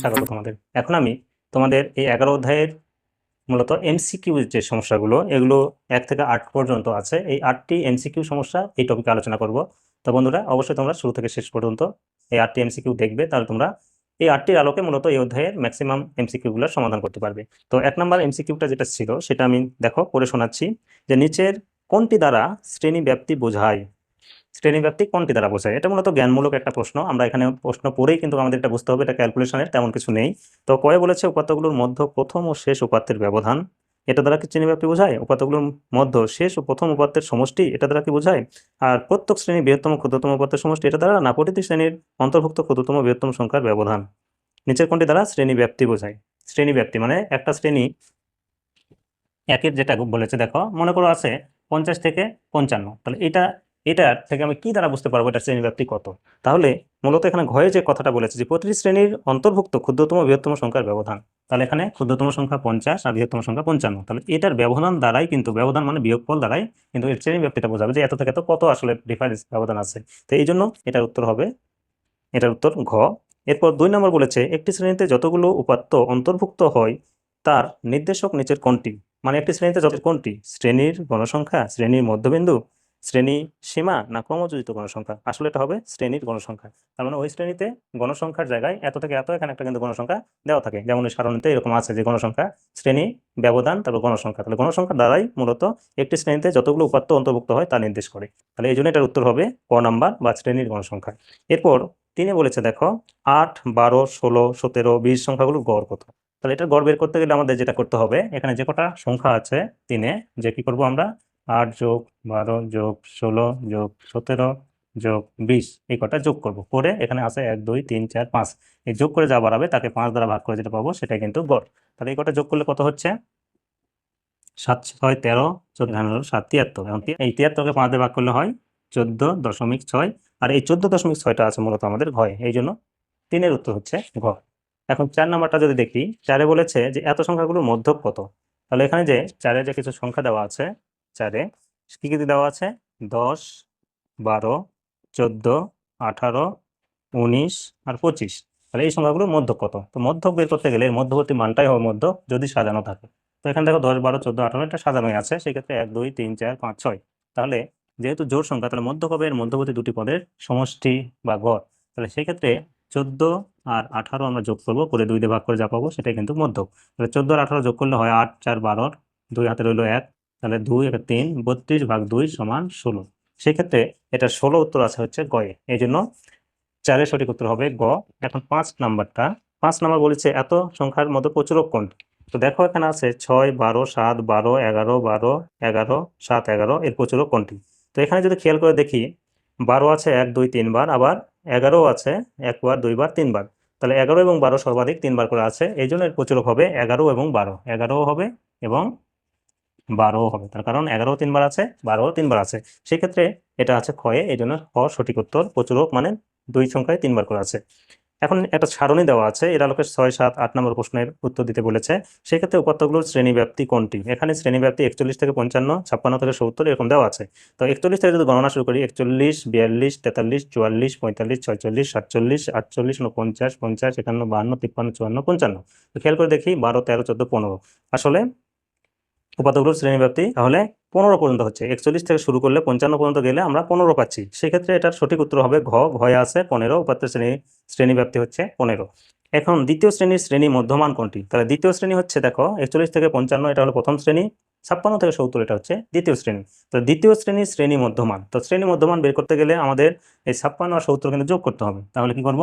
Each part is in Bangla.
স্বাগত তোমাদের। এখন আমি তোমাদের এই এগারো অধ্যায়ের মূলত এমসিকিউ যে সমস্যাগুলো, এগুলো এক থেকে আট পর্যন্ত আছে। এই আটটি এমসিকিউ সমস্যা এই টপিকে আলোচনা করব। তো বন্ধুরা, অবশ্যই তোমরা শুরু থেকে শেষ পর্যন্ত এই আটটি এমসিকিউ দেখবে, তাহলে তোমরা এই আটটির আলোকে মূলত এই অধ্যায়ের ম্যাক্সিমাম এমসিকিউগুলোর সমাধান করতে পারবে। তো এক নম্বর এমসিকিউটা যেটা ছিল, সেটা আমি দেখো, পড়ে শোনাচ্ছি যে নিচের কোনটি দ্বারা শ্রেণি ব্যাপ্তি বোঝায়? শ্রেণি ব্যাপ্তি কোনটি দ্বারা বোঝায়? এটা মূলত জ্ঞানমূলক একটা প্রশ্ন। আমরা এখানে প্রশ্ন পড়েই কিন্তু আমাদের এটা বুঝতে হবে, এটা ক্যালকুলেশনের তেমন কিছু নেই। তো কয়ে বলেছে, উপাত্তগুলোর মধ্য প্রথম ও শেষ উপাত্তের ব্যবধান, এটা দ্বারা কি শ্রেণি ব্যাপ্তি বোঝায়? উপাত্তগুলোর মধ্য শেষ ও প্রথম উপাত্তের সমষ্টি, এটা দ্বারা কি বোঝায়? আর প্রত্যেক শ্রেণি বৃহত্তম ক্ষুদ্রতম উপাত্তের সমষ্টি, এটা দ্বারা না প্রতিটি শ্রেণির অন্তর্ভুক্ত ক্ষুদ্রতম বৃহত্তম সংখ্যার ব্যবধান। নিচের কোনটি দ্বারা শ্রেণি ব্যাপ্তি বোঝায়? শ্রেণি ব্যাপ্তি মানে একটা শ্রেণি একের যেটা বলেছে, দেখো, মনে করো আছে পঞ্চাশ থেকে পঞ্চান্ন। তাহলে এটা এটার থেকে আমি কি দ্বারা বুঝতে পারব এটা শ্রেণি ব্যাপ্তি কত? তাহলে মূলত এখানে ঘয়ে যে কথাটা বলেছে যে প্রতিটি শ্রেণির অন্তর্ভুক্ত ক্ষুদ্রতম বৃহত্তম সংখ্যার ব্যবধান। তাহলে এখানে ক্ষুদ্রতম সংখ্যা পঞ্চাশ আর বৃহত্তম সংখ্যা পঞ্চান্ন। তাহলে এটার ব্যবধান দ্বারাই কিন্তু, ব্যবধান মানে বিয়োগফল দ্বারাই কিন্তু এর শ্রেণি ব্যাপ্তিটা বোঝাবে যে এত থেকে এত, কত আসলে ডিফারেন্স ব্যবধান আছে। তো এই জন্য এটার উত্তর হবে, এটার উত্তর ঘ। এরপর দুই নম্বর বলেছে, একটি শ্রেণীতে যতগুলো উপাত্ত অন্তর্ভুক্ত হয়, তার নির্দেশক নিচের কোনটি? মানে একটি শ্রেণীতে যত কোনটি? শ্রেণির গণসংখ্যা শ্রেণির মধ্যবিন্দু শ্রেণি সীমা না ক্রমযোজিত গণসংখ্যা? আসলে এটা হবে শ্রেণির গণসংখ্যা। তার মানে ওই শ্রেণীতে গণসংখ্যার জায়গায় এত থেকে এত, এখানে একটা কিন্তু গণসংখ্যা দেওয়া থাকে। যেমন ওই সারণীতে এরকম আছে যে গণসংখ্যা, শ্রেণি, ব্যবধান, তারপর গণসংখ্যা। তাহলে গণসংখ্যা দ্বারাই মূলত একটি শ্রেণীতে যতগুলো উপাত্ত অন্তর্ভুক্ত হয় তা নির্দেশ করে। তাহলে এই জন্য এটার উত্তর হবে ক নাম্বার বা শ্রেণির গণসংখ্যা। এরপর তিনি বলেছে, দেখো, আট, বারো, ষোলো, সতেরো, বিশ সংখ্যাগুলোর গড় কত? তাহলে এটা গড় বের করতে গেলে আমাদের যেটা করতে হবে, এখানে যে কটা সংখ্যা আছে তিনে, যে কি করব আমরা? আট যোগ বারো যোগ ষোলো যোগ সতেরো যোগ বিশ, এই কটা যোগ করব। করে এখানে আছে এক, দুই, তিন, চার, পাঁচ। এই যোগ করে যা বাড়াবে তাকে পাঁচ দ্বারা ভাগ করে যেটা পাবো সেটাই কিন্তু গড়। তাহলে এই কটা যোগ করলে কত হচ্ছে? সাত, ছয়, তেরো, চোদ্দ হলো সাত, তিয়াত্তর। এখন এই তিয়াত্তরকে পাঁচ দিয়ে ভাগ করলে হয় চোদ্দ দশমিক ছয়। আর এই চোদ্দ দশমিক ছয়টা আছে মূলত আমাদের ঘয়, এই জন্য তিনের উত্তর হচ্ছে ঘ। এখন চার নাম্বারটা যদি দেখি, চারে বলেছে যে এত সংখ্যাগুলোর মধ্যক কত? তাহলে এখানে যে চারে যে কিছু সংখ্যা দেওয়া আছে চারে। কি কি দেওয়া আছে দশ, বারো, চোদ্দ, আঠারো, উনিশ আর পঁচিশ। তাহলে এই সংখ্যাগুলোর মধ্যক কত? তো মধ্যক বের করতে গেলে মধ্যবর্তী মানটাই হবে মধ্য যদি সাজানো থাকে। তো এখানে দেখো দশ, বারো, চোদ্দ, আঠারো এটা সাজানোই আছে। সেক্ষেত্রে এক, দুই, তিন, চার, পাঁচ, ছয়। তাহলে যেহেতু জোর সংখ্যা, তাহলে মধ্যক হবে এর মধ্যবর্তী দুটি পদের সমষ্টি বা গড়। তাহলে সেক্ষেত্রে চোদ্দ আর আঠারো আমরা যোগ করব, করে দুই দিয়ে ভাগ করে যা পাবো সেটাই কিন্তু মধ্যক। তাহলে চোদ্দ আর আঠারো যোগ করলে হয় আট, চার, বারোর। দুই হাতে রইল এক তাহলে দুই একটা তিন, বত্রিশ ভাগ দুই সমান ষোলো। সেক্ষেত্রে এটা ষোলো উত্তর আছে হচ্ছে গয়ে এই জন্য চারের সঠিক উত্তর হবে গ। এখন পাঁচ নাম্বারটা। পাঁচ নাম্বার বলেছে এত সংখ্যার মধ্যে প্রচুরক কোনটি? তো দেখো এখানে আছে ছয়, বারো, সাত, বারো, এগারো বারো, এগারো, সাত, এগারো, এর প্রচুরক কোনটি? তো এখানে যদি খেয়াল করে দেখি, বারো আছে এক, দুই তিনবার আবার এগারো আছে একবার দুইবার তিনবার তাহলে এগারো এবং বারো সর্বাধিক তিনবার করে আছে, এই জন্য এর প্রচুরক হবে এগারো এবং বারো। এগারোও হবে এবং বারোও হবে। তার কারণ এগারো তিনবার আছে, বারো তিনবার আছে। সেক্ষেত্রে এটা আছে ক্ষয়ে, এই জন্য খ সঠিক উত্তর। প্রচুরক মানে দুই সংখ্যায় তিনবার করে আছে। এখন একটা সারণী দেওয়া আছে, এর আলোকে ছয়, সাত, আট নম্বর প্রশ্নের উত্তর দিতে বলেছে। সেক্ষেত্রে উপাত্তগুলোর শ্রেণি ব্যাপ্তি কোনটি? এখানে শ্রেণি ব্যাপ্তি একচল্লিশ থেকে পঞ্চান্ন, ছাপ্পান্ন থেকে সত্তর, এরকম দেওয়া আছে। তো একচল্লিশ থেকে যদি গণনা শুরু করি, একচল্লিশ, বিয়াল্লিশ, তেতাল্লিশ, চুয়াল্লিশ, পঁয়তাল্লিশ, ছয়চল্লিশ, সাতচল্লিশ, আটচল্লিশ উনপঞ্চাশ পঞ্চাশ, একান্ন, বাহান্ন, তিপ্পান্ন, চুয়ান্ন, পঞ্চান্ন। তো খেয়াল করে দেখি, বারো, তেরো, চোদ্দ, পনেরো। আসলে উপাত্তগুলোর শ্রেণি ব্যাপ্তি তাহলে পনেরো পর্যন্ত হচ্ছে। একচল্লিশ থেকে শুরু করলে পঞ্চান্ন পর্যন্ত গেলে আমরা পনেরো পাচ্ছি। সেক্ষেত্রে এটার সঠিক উত্তর হবে ঘ ঘয়ে আছে, পনেরো উপাত্তের শ্রেণি শ্রেণি ব্যাপ্তি হচ্ছে পনেরো। এখন দ্বিতীয় শ্রেণির শ্রেণি মধ্যমান কোনটি? তাহলে দ্বিতীয় শ্রেণি হচ্ছে দেখো, একচল্লিশ থেকে পঞ্চান্ন, এটা হলো প্রথম শ্রেণি, ছাপ্পান্ন থেকে সত্তর, এটা হচ্ছে দ্বিতীয় শ্রেণি। তো দ্বিতীয় শ্রেণির শ্রেণি মধ্যমান। তো শ্রেণি মধ্যমান বের করতে গেলে আমাদের এই ছাপ্পান্ন আর সত্তর কিন্তু যোগ করতে হবে। তাহলে কি করব?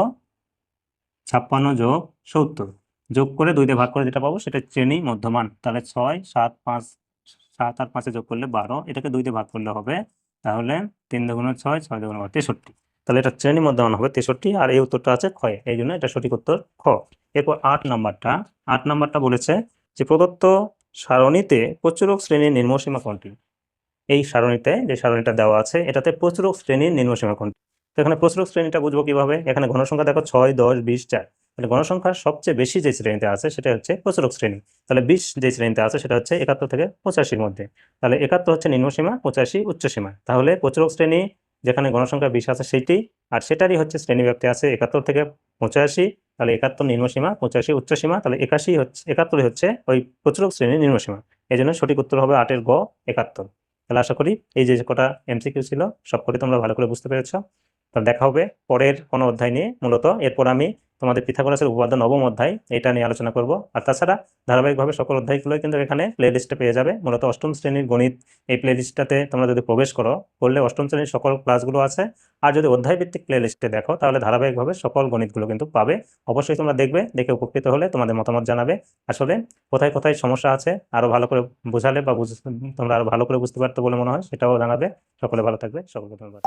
ছাপ্পান্ন যোগ সত্তর। যোগ করে দুই দিয়ে ভাগ করে যেটা পাবো সেটা শ্রেণি মধ্যমান। তাহলে ছয়, সাত, পাঁচ, সাত আর পাঁচে যোগ করলে বারো, এটাকে দুই দিয়ে ভাগ করলে হবে তাহলে তিন দুগুণ ছয় ছয় দুগুণ তেষট্টি। তাহলে এটা শ্রেণি মধ্যমান হবে তেষট্টি, আর এই উত্তরটা আছে ক্ষয় এই জন্য এটা সঠিক উত্তর খ। এরপর আট নাম্বারটা। আট নাম্বারটা বলেছে যে প্রদত্ত সারণীতে প্রচুরক শ্রেণির নির্মসীমা কোনটি? এই সারণীতে যে সারণীটা দেওয়া আছে, এটাতে প্রচুরক শ্রেণির নির্মসীমা কোনটি? তো এখানে প্রচুরক শ্রেণীটা বুঝব কীভাবে? এখানে ঘনসংখ্যা দেখো ছয়, দশ, বিশ, চার। তাহলে গণসংখ্যার সবচেয়ে বেশি যে শ্রেণীতে আছে সেটা হচ্ছে প্রচুরক শ্রেণি। তাহলে বিশ যে শ্রেণীতে আছে, সেটা হচ্ছে একাত্তর থেকে পঁচাশির মধ্যে। তাহলে একাত্তর হচ্ছে নিম্নসীমা পঁচাশি উচ্চসীমা তাহলে প্রচুরক শ্রেণি, যেখানে গণসংখ্যা বিশ আছে, সেইটি, আর সেটারই হচ্ছে শ্রেণি ব্যাপ্তি আছে একাত্তর থেকে পঁচাশি, তাহলে একাত্তর নিম্নসীমা পঁচাশি উচ্চসীমা তাহলে একাশি হচ্ছে, একাত্তরই হচ্ছে ওই প্রচুরক শ্রেণির নিম্নসীমা এই জন্য সঠিক উত্তর হবে আটের গ, একাত্তর। তাহলে আশা করি এই যে কটা এমসিকিউ ছিল সব কটি তোমরা ভালো করে বুঝতে পেরেছ। তাহলে দেখা হবে পরের কোনো অধ্যায় নিয়ে, মূলত। এরপর আমি তোমাদের পিথাগোরাসের উপপাদ্য নবম অধ্যায়, এটা নিয়ে আলোচনা করব। আর তাছাড়া ধারাবাহিকভাবে সকল অধ্যায়গুলোই কিন্তু এখানে প্লে লিস্টে পেয়ে যাবে। মূলত অষ্টম শ্রেণির গণিত এই প্লে লিস্টটাতে তোমরা যদি প্রবেশ করো, করলে অষ্টম শ্রেণির সকল ক্লাসগুলো আছে। আর যদি অধ্যায় ভিত্তিক প্লে লিস্টে দেখো, তাহলে ধারাবাহিকভাবে সকল গণিতগুলো কিন্তু পাবে। অবশ্যই তোমরা দেখবে, দেখে উপকৃত হলে তোমাদের মতামত জানাবে। আসলে কোথায় কোথায় সমস্যা আছে, আরও ভালো করে বোঝালে বা তোমরা আরও ভালো করে বুঝতে পারতো বলে মনে হয়, সেটাও জানাবে। সকলে ভালো থাকবে, সকলকে ধন্যবাদ।